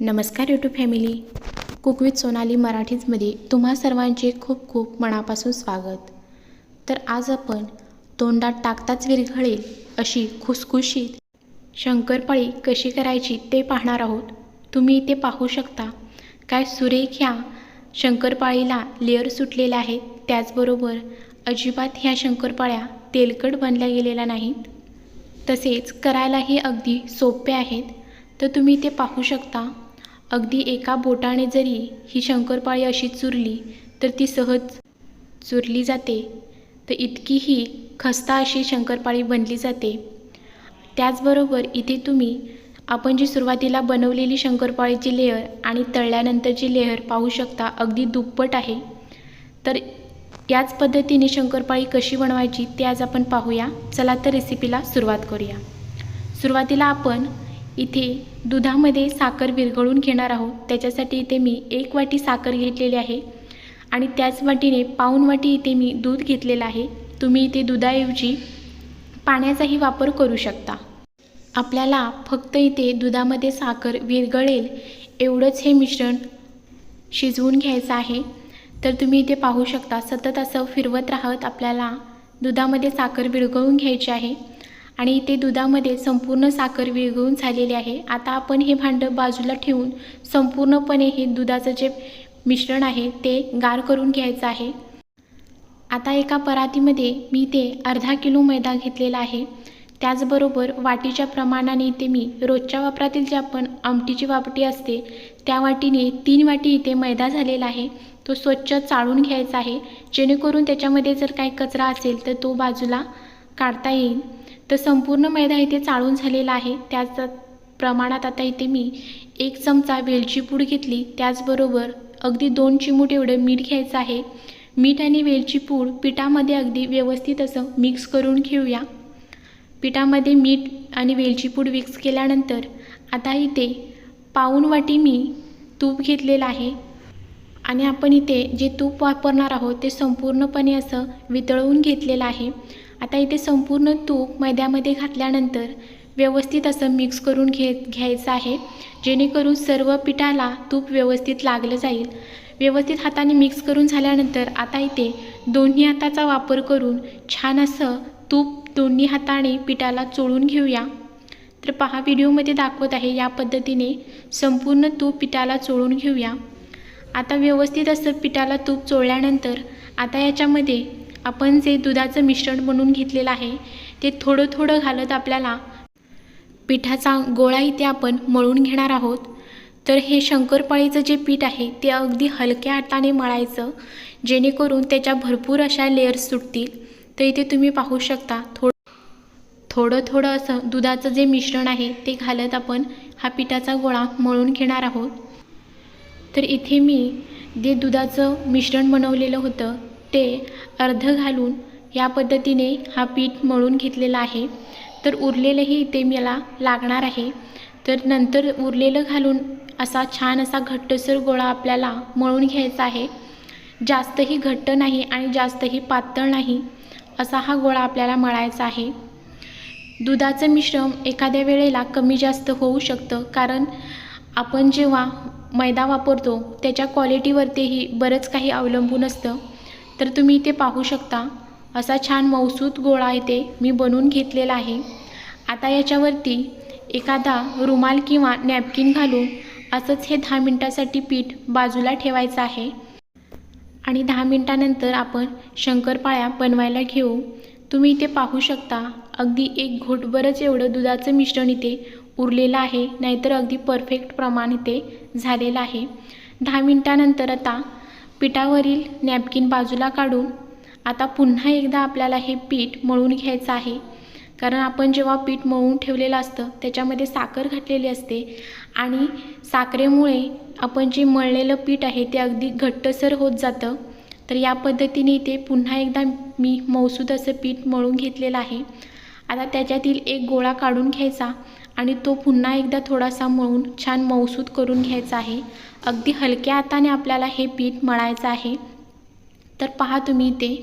नमस्कार YouTube family cook with Sonali मराठीजमध्ये तुम्हा सर्वांचे खूप खूप मनापासून स्वागत. तर आज आपण तोंडात टाकताच विरघळेल अशी खुसखुशीत शंकरपाळी कशी करायची ते पाहणार आहोत. तुम्ही इथे पाहू शकता काय सुरेख ह्या शंकरपाळीला लेअर सुटलेल्या आहेत. त्याचबरोबर अजिबात ह्या शंकरपाळ्या तेलकट बनल्या गेलेल्या नाहीत. तसेच करायलाही अगदी सोपे आहेत. तर तुम्ही ते पाहू शकता अगदी एका बोटाने जरी ही शंकरपाळी अशी चुरली तर ती सहज चुरली जाते. तर इतकी ही खस्ता अशी शंकरपाळी बनली जाते. त्याचबरोबर इथे तुम्ही आपण जी सुरुवातीला बनवलेली शंकरपाळीची लेअर आणि तळल्यानंतरची लेअर पाहू शकता अगदी दुप्पट आहे. तर याच पद्धतीने शंकरपाळी कशी बनवायची ते आज आपण पाहूया. चला तर रेसिपीला सुरुवात करूया. सुरुवातीला आपण इथे दुधामध्ये साखर विरघळून घेणार आहोत. त्याच्यासाठी इथे मी एक वाटी साखर घेतलेली आहे. आणि त्याच वाटीने पाऊण वाटी इथे मी दूध घेतलेलं आहे. तुम्ही इथे दुधाऐवजी पाण्याचाही वापर करू शकता. आपल्याला फक्त इथे दुधामध्ये साखर विरघळेल एवढंच हे मिश्रण शिजवून घ्यायचं आहे. तर तुम्ही इथे पाहू शकता सतत असं फिरवत राहत आपल्याला दुधामध्ये साखर विरघळून घ्यायची आहे. आणि इथे दुधामध्ये संपूर्ण साखर विरघळून झालेली आहे. आता आपण हे भांडं बाजूला ठेवून संपूर्णपणे हे दुधाचं जे मिश्रण आहे ते गार करून घ्यायचं आहे. आता एका परातीमध्ये मी ते अर्धा किलो मैदा घेतलेला आहे. त्याचबरोबर वाटीच्या प्रमाणाने इथे मी रोजच्या वापरातील जे आपण आमटीची वाटी असते त्या वाटीने तीन वाटी इथे मैदा झालेला आहे. तो स्वच्छ चाळून घ्यायचा आहे. जेणेकरून त्याच्यामध्ये जर काही कचरा असेल तर तो बाजूला काढता येईल. तर संपूर्ण मैदा इथे चाळून झालेला आहे. त्याच प्रमाणात आता इथे मी एक चमचा वेलची पूड घेतली. त्याचबरोबर अगदी दोन चिमूट एवढं मीठ घ्यायचं आहे. मीठ आणि वेलची पूड पिठामध्ये अगदी व्यवस्थित असं मिक्स करून घेऊया. पिठामध्ये मीठ आणि वेलची पूड मिक्स केल्यानंतर आता इथे पाऊण वाटी मी तूप घेतलेलं आहे. आणि आपण इथे जे तूप वापरणार आहोत ते संपूर्णपणे असं वितळवून घेतलेलं आहे. आता इथे संपूर्ण तूप मैद्यामध्ये घातल्यानंतर व्यवस्थित असं मिक्स करून घे घ्यायचं आहे. जेणेकरून सर्व पिठाला तूप व्यवस्थित लागलं जाईल. व्यवस्थित हाताने मिक्स करून झाल्यानंतर आता इथे दोन्ही हाताचा वापर करून छान असं तूप दोन्ही हाताने पिठाला चोळून घेऊया. तर पहा व्हिडिओमध्ये दाखवत आहे या पद्धतीने संपूर्ण तूप पिठाला चोळून घेऊया. आता व्यवस्थित असं पिठाला तूप चोळल्यानंतर आता याच्यामध्ये आपण जे दुधाचं मिश्रण बनवून घेतलेलं आहे ते थोडं थोडं घालत आपल्याला पिठाचा गोळा इथे आपण मळून घेणार आहोत. तर हे शंकरपाळीचं जे पीठ आहे ते अगदी हलक्या हाताने मळायचं जेणेकरून त्याच्या भरपूर अशा लेअर्स सुटतील. तर इथे तुम्ही पाहू शकता थोडं थोडं थोडं असं दुधाचं जे मिश्रण आहे ते घालत आपण हा पिठाचा गोळा मळून घेणार आहोत. तर इथे मी जे दुधाचं मिश्रण बनवलेलं होतं ते अर्ध घालून या पद्धतीने हा पीठ मळून घेतलेला आहे. तर उरलेलंही इथे मला लागणार आहे. तर नंतर उरलेलं घालून असा छान असा घट्टसर गोळा आपल्याला मळून घ्यायचा आहे. जास्तही घट्ट नाही आणि जास्तही पातळ नाही असा हा गोळा आपल्याला मळायचा आहे. दुधाचं मिश्रण एखाद्या वेळेला कमी जास्त होऊ शकतं कारण आपण जेव्हा मैदा वापरतो त्याच्या क्वालिटीवरतीही बरंच काही अवलंबून असतं. तर तुम्ही इथे पाहू शकता असा छान मौसूद गोळा इथे मी बनवून घेतलेला आहे. आता याच्यावरती एखादा रुमाल किंवा नॅपकिन घालून असंच हे दहा मिनटासाठी पीठ बाजूला ठेवायचं आहे. आणि दहा मिनटानंतर आपण शंकरपाळ्या बनवायला घेऊ. तुम्ही इथे पाहू शकता अगदी एक घोटभरच एवढं दुधाचं मिश्रण इथे उरलेलं आहे नाहीतर अगदी परफेक्ट प्रमाण इथे झालेलं आहे. दहा मिनटानंतर आता पिठावरील नॅपकिन बाजूला काढून आता पुन्हा एकदा आपल्याला हे पीठ मळून घ्यायचं आहे. कारण आपण जेव्हा पीठ मळून ठेवलेलं असतं त्याच्यामध्ये साखर घातलेली असते आणि साखरेमुळे आपण जे मळलेलं पीठ आहे ते अगदी घट्टसर होत जातं. तर या पद्धतीने इथे पुन्हा एकदा मी मौसूद असं पीठ मळून घेतलेलं आहे. आता त्याच्यातील एक गोळा काढून घ्यायचा. आणि तो पुन्हा एकदा थोडासा मळून छान मौसूद करून घ्यायचा आहे. अगदी हलक्या हाताने आपल्याला हे पीठ मळायचं आहे. तर पहा तुम्ही इथे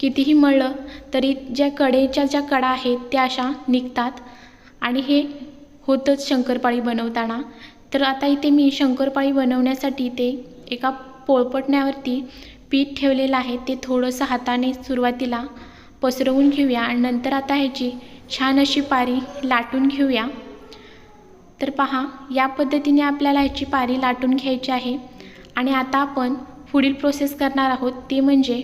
कितीही मळलं तरी ज्या कडेच्या ज्या कडा आहेत त्या अशा निघतात. आणि हे होतंच शंकरपाळी बनवताना. तर आता इथे मी शंकरपाळी बनवण्यासाठी ते एका पोळपटण्यावरती पीठ ठेवलेलं आहे. ते थोडंसं हाताने सुरुवातीला पसरवून घेऊया आणि नंतर आता ह्याची छान अशी पारी लाटून घेऊया. तर पहा या पद्धतीने आपल्याला ह्याची पारी लाटून घ्यायची आहे. आणि आता आपण पुढील प्रोसेस करणार आहोत ते म्हणजे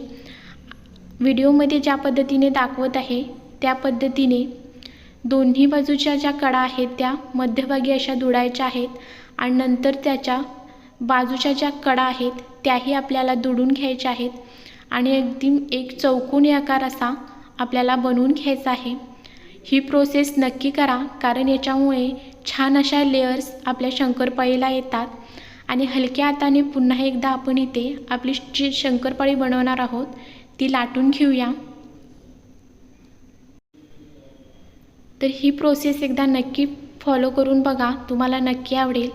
व्हिडिओमध्ये ज्या पद्धतीने दाखवत आहे त्या पद्धतीने दोन्ही बाजूच्या ज्या कडा आहेत त्या मध्यभागी अशा दुडायच्या आहेत आणि नंतर त्याच्या बाजूच्या ज्या कडा आहेत त्याही आपल्याला दुडून घ्यायच्या आहेत. आणि अगदी एक चौकोनी आकार असा आपल्याला बनवून घ्यायचा आहे. ही प्रोसेस नक्की करा कारण याच्यामुळे छान अशा लेयर्स आपल्या शंकरपाळीला येतात. आणि हलक्या हाताने पुन्हा एकदा आपण इथे आपली जी शंकरपाळी बनवणार आहोत ती लाटून घेऊया. तर ही प्रोसेस एकदा नक्की फॉलो करून बघा तुम्हाला नक्की आवडेल.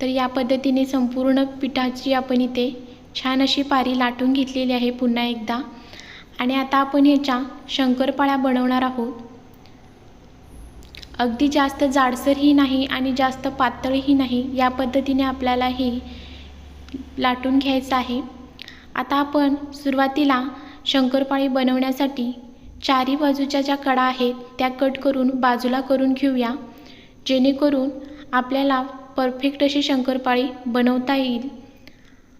तर या पद्धतीने संपूर्ण पिठाची आपण इथे छान अशी पारी लाटून घेतलेली आहे पुन्हा एकदा. आणि आता आपण ह्याच्या शंकरपाळ्या बनवणार आहोत. अगदी जास्त जाडसरही नाही आणि जास्त पातळही नाही या पद्धतीने आपल्याला ही लाटून घ्यायचं आहे. आता आपण सुरुवातीला शंकरपाळी बनवण्यासाठी चारी बाजूच्या ज्या कडा आहेत त्या कट करून बाजूला करून घेऊया. जेणेकरून आपल्याला परफेक्ट अशी शंकरपाळी बनवता येईल.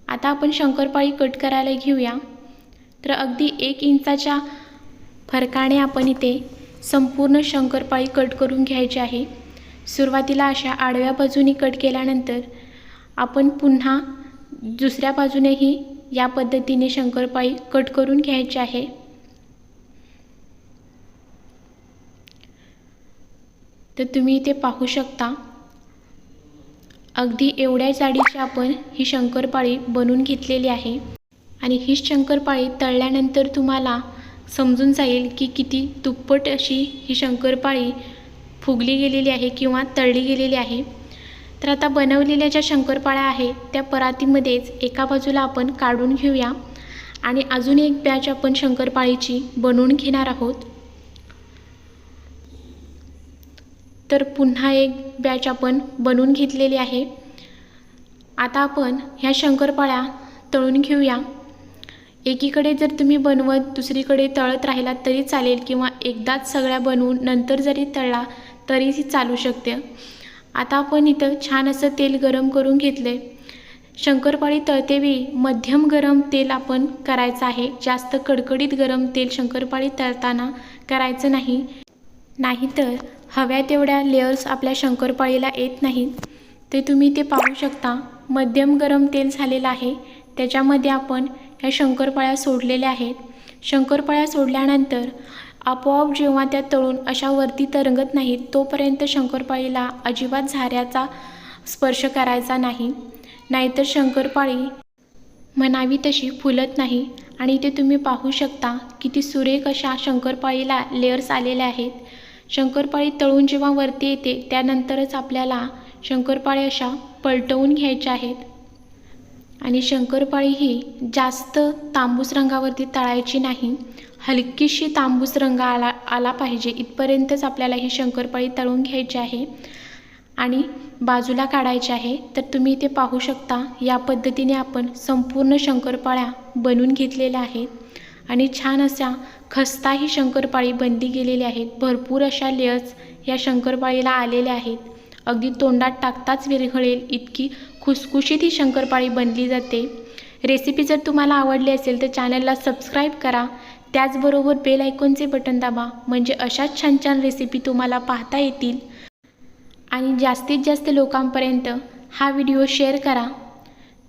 आता आपण शंकरपाळी कट करायला घेऊया. तर अगदी एक इंचाच्या फरकाने आपण इथे संपूर्ण शंकरपाळी कट करून घ्यायची आहे. सुरुवातीला अशा आडव्या बाजूनी कट केल्यानंतर आपण पुन्हा दुसऱ्या बाजूनेही या पद्धतीने शंकरपाळी कट करून घ्यायची आहे. तर तुम्ही इथे पाहू शकता अगदी एवढ्या जाडीची आपण ही शंकरपाळी बनवून घेतलेली आहे. आणि ही शंकरपाळी तळल्यानंतर तुम्हाला समजून जाईल की किती दुप्पट अशी ही शंकरपाळी फुगली गेलेली आहे किंवा तळली गेलेली आहे. तर आता बनवलेल्या ज्या शंकरपाळ्या आहेत त्या परातीमध्येच एका बाजूला आपण काढून घेऊया आणि अजून एक बॅच आपण शंकरपाळीची बनवून घेणार आहोत. तर पुन्हा एक बॅच आपण बनवून घेतलेली आहे. आता आपण ह्या शंकरपाळ्या तळून घेऊया. एकीकडे जर तुम्ही बनवत दुसरीकडे तळत राहिलात तरी चालेल किंवा एकदाच सगळ्या बनवून नंतर जरी तळला तरीही चालू शकते. आता आपण इथं छान असं तेल गरम करून घेतले शंकरपाळी तळतेवेळी मध्यम गरम तेल आपण करायचं आहे. जास्त कडकडीत गरम तेल शंकरपाळी तळताना करायचं नाही. नाहीतर हव्या तेवढ्या लेअर्स आपल्या शंकरपाळीला येत नाहीत ते तुम्ही ते पाहू शकता. मध्यम गरम तेल झालेलं आहे. त्याच्यामध्ये आपण ह्या शंकरपाळ्या सोडलेल्या आहेत. शंकरपाळ्या सोडल्यानंतर आपोआप जेव्हा त्या तळून अशा वरती तरंगत नाहीत तोपर्यंत शंकरपाळीला अजिबात झाऱ्याचा स्पर्श करायचा नाही. नाहीतर शंकरपाळी म्हणावी तशी फुलत नाही. आणि इथे तुम्ही पाहू शकता किती सुरेख अशा शंकरपाळीला लेअर्स आलेल्या आहेत. शंकरपाळी तळून जेव्हा वरती येते त्यानंतरच आपल्याला शंकरपाळी अशा पलटवून घ्यायच्या आहेत. आणि शंकरपाळी ही जास्त तांबूस रंगावरती तळायची नाही. हलकीशी तांबूस रंग आला आला पाहिजे. इथपर्यंतच आपल्याला ही शंकरपाळी तळून घ्यायची आहे आणि बाजूला काढायची आहे. तर तुम्ही इथे पाहू शकता या पद्धतीने आपण संपूर्ण शंकरपाळ्या बनवून घेतलेल्या आहेत. आणि छान अशा खस्ता ही शंकरपाळी बनली गेलेली आहेत. भरपूर अशा लेअर्स या शंकरपाळीला आलेल्या आहेत. अगदी तोंडात टाकताच विरघळेल इतकी खुसखुशीत ही शंकरपाळी बनली जाते. रेसिपी जर तुम्हाला आवडली असेल तर चॅनलला सबस्क्राईब करा. त्याचबरोबर बेल आयकॉनचे बटन दाबा म्हणजे अशाच छान छान रेसिपी तुम्हाला पाहता येतील. आणि जास्तीत जास्त लोकांपर्यंत हा व्हिडिओ शेअर करा.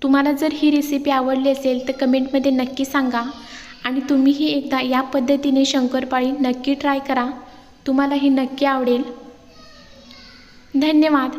तुम्हाला जर ही रेसिपी आवडली असेल तर कमेंटमध्ये नक्की सांगा. आणि तुम्हीही एकदा या पद्धतीने शंकरपाळी नक्की ट्राय करा. तुम्हाला ही नक्की आवडेल. धन्यवाद.